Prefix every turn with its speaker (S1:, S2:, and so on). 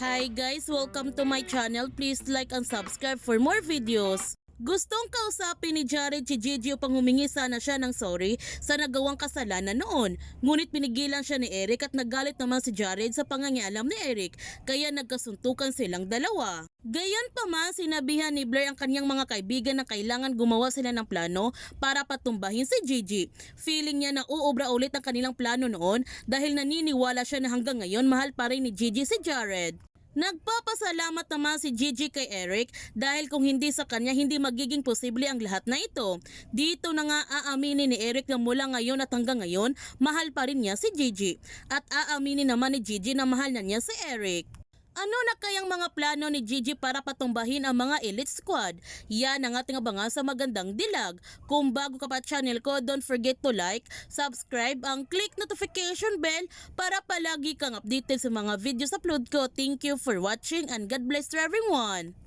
S1: Hi guys, welcome to my channel. Please like and subscribe for more videos. Gustong kausapin ni Jared si Gigi upang humingi sana siya ng sorry sa nagawang kasalanan noon. Ngunit pinigilan siya ni Eric at nagalit naman si Jared sa pangangialam ni Eric kaya nagkasuntukan silang dalawa. Gayon pa man sinabihan ni Blair ang kanyang mga kaibigan na kailangan gumawa sila ng plano para patumbahin si Gigi. Feeling niya na uubra ulit ang kanilang plano noon dahil naniniwala siya na hanggang ngayon mahal pa rin ni Gigi si Jared. Nagpapasalamat naman si Gigi kay Eric dahil kung hindi sa kanya hindi magiging posible ang lahat na ito. Dito na nga aaminin ni Eric na mula ngayon at hanggang ngayon mahal pa rin niya si Gigi. At aaminin naman ni Gigi na mahal na niya si Eric. Ano na kayang mga plano ni Gigi para patumbahin ang mga elite squad? Yan ang ating abangan sa magandang dilag. Kung bago ka pa channel ko, don't forget to like, subscribe, ang click notification bell para palagi kang updated sa mga videos upload ko. Thank you for watching and God bless to everyone!